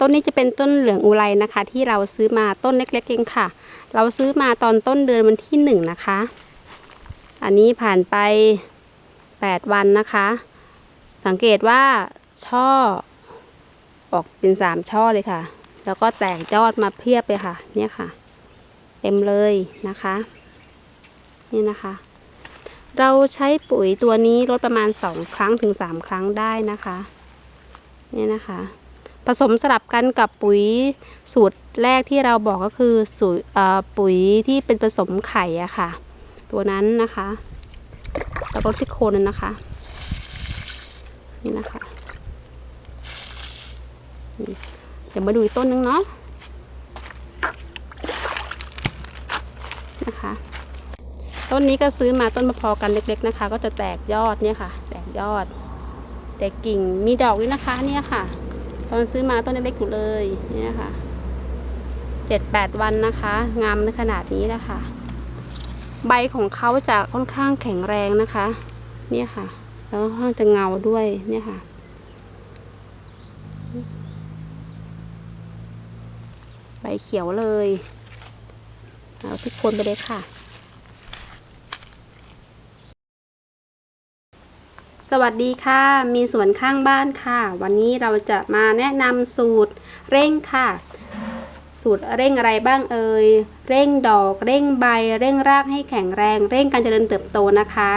ต้นนี้จะเป็นต้นเหลืองอุไรนะคะ ที่เราซื้อมาต้นเล็กๆเองค่ะ เราซื้อมาตอนต้นเดือนวันที่หนึ่งนะคะ อันนี้ผ่านไป 8 วันนะคะ สังเกตว่าช่อ ออกเป็นสามช่อเลยค่ะ แล้วก็แตกยอดมาเพียบเลยค่ะ เนี่ยค่ะ เต็มเลยนะคะ นี่นะคะ เราใช้ปุ๋ยตัวนี้ลดประมาณ 2 ครั้งถึง 3 ครั้งได้นะคะนี่นะคะ ผสมสลับกันกับปุ๋ยสูตรแรกที่เราบอกก็คือสูตรปุ๋ยที่เป็นผสมไข่อะค่ะ ตัวนั้นนะคะแล้วก็ที่โคนนะคะนี่นะคะเดี๋ยวมาดูอีกต้นนึงเนาะนะคะ ต้นนี้ก็ซื้อมาต้นมะพร้าวกันเล็ก ๆนะคะ ก็จะแตกยอดเนี่ยค่ะ แตกยอด แตกกิ่งมีดอกด้วยนะคะเนี่ยค่ะ ตอนซื้อมาต้นเล็กๆอยู่เลยนี่นะคะเจ็ดแปดวันนะคะ งามในขนาดนี้นะคะ ใบของเขาจะค่อนข้างแข็งแรงนะคะ เนี่ยค่ะ แล้วค่อนข้างจะเงาด้วยเนี่ยค่ะใบเขียวเลย เอาทุกคนไปเลยค่ะ สวัสดีค่ะ มีสวนข้างบ้านค่ะ วันนี้เราจะมาแนะนำสูตรเร่งค่ะ สูตรเร่งอะไรบ้างเอ่ยเร่งดอก เร่งใบ เร่งรากให้แข็งแรง เร่งการเจริญเติบโตนะคะ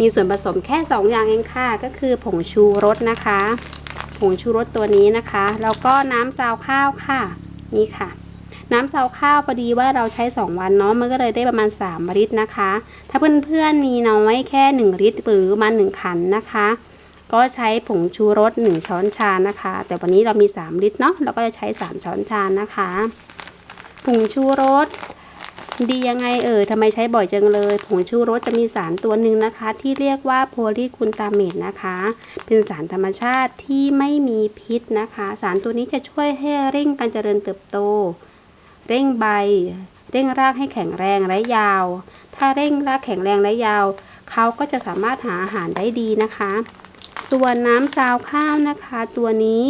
มีส่วนผสมแค่ 2 อย่างเองค่ะ ก็คือผงชูรสนะคะ ผงชูรสตัวนี้นะคะ แล้วก็น้ำซาวข้าวค่ะ นี่ค่ะ น้ำซาวข้าวพอดีว่าเราใช้ 2 วันเนาะมันก็เลยได้ประมาณ 3 ลิตรนะคะ ถ้าเพื่อนๆมีน้อยแค่ 1 ลิตรหรือประมาณ1ขันนะคะ ก็ใช้ผงชูรส 1 ช้อนชานะคะ แต่วันนี้เรามี 3 ลิตรเนาะเราก็จะใช้ 3 ช้อนชานะคะ ผงชูรสดียังไงเอ่ยทำไมใช้บ่อยจังเลย ผงชูรสจะมีสารตัวหนึ่งนะคะ ที่เรียกว่าโพลีคุนตาเมตนะคะ เป็นสารธรรมชาติที่ไม่มีพิษนะคะ สารตัวนี้จะช่วยให้เร่งการเจริญเติบโต เร่งใบ เร่งรากให้แข็งแรงและยาว ถ้าเร่งรากแข็งแรงและยาว เขาก็จะสามารถหาอาหารได้ดีนะคะ ส่วนน้ำซาวข้าวนะคะ ตัวนี้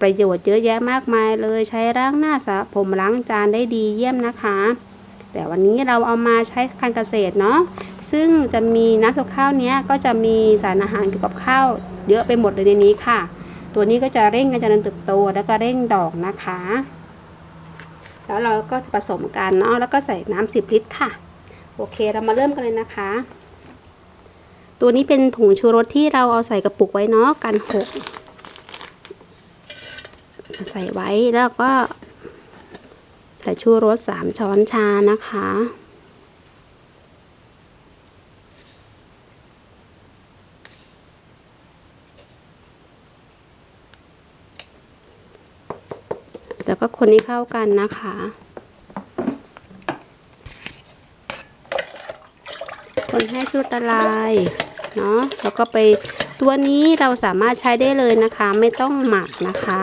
ประโยชน์เยอะแยะมากมายเลยใช้ล้างหน้าสระผมล้างจานได้ดีเยี่ยมนะคะ แต่วันนี้เราเอามาใช้การเกษตรเนาะซึ่งจะมีน้ำซาวข้าวเนี้ยก็จะมีสารอาหารเกี่ยวกับข้าว เยอะไปหมดเลยในนี้ค่ะ ตัวนี้ก็จะเร่งการเจริญเติบโตแล้วก็เร่งดอกนะคะ แล้วเราก็ผสมกันเนาะแล้วก็ใส่น้ำสิบลิตรค่ะ โอเคเรามาเริ่มกันเลยนะคะ ตัวนี้เป็นผงชูรสที่เราเอาใส่กระปุกไว้เนาะกันหกใส่ไว้แล้วก็ใส่ชูรสสามช้อนชานะคะ แล้วก็คนให้เข้ากันนะคะ คนให้ชุดละลายเนาะแล้วก็ไปตัวนี้เราสามารถใช้ได้เลยนะคะ ไม่ต้องหมักนะคะ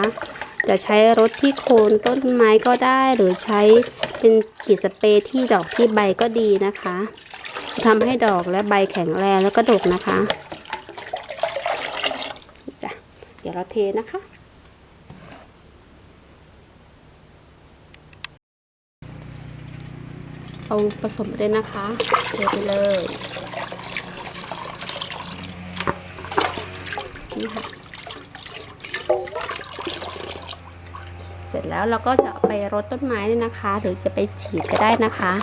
จะใช้รถที่โคนต้นไม้ก็ได้หรือใช้เป็นฉีดสเปรย์ที่ดอกที่ใบก็ดีนะคะทำให้ดอกและใบแข็งแรงแล้วก็ดกนะคะจ้ะเดี๋ยวเราเทนะคะ เอาผสมเลยนะคะเทไปเลยนี่ค่ะเสร็จแล้วเราก็จะไปรดต้นไม้เนี่ยนะคะ หรือจะไปฉีดก็ได้นะคะ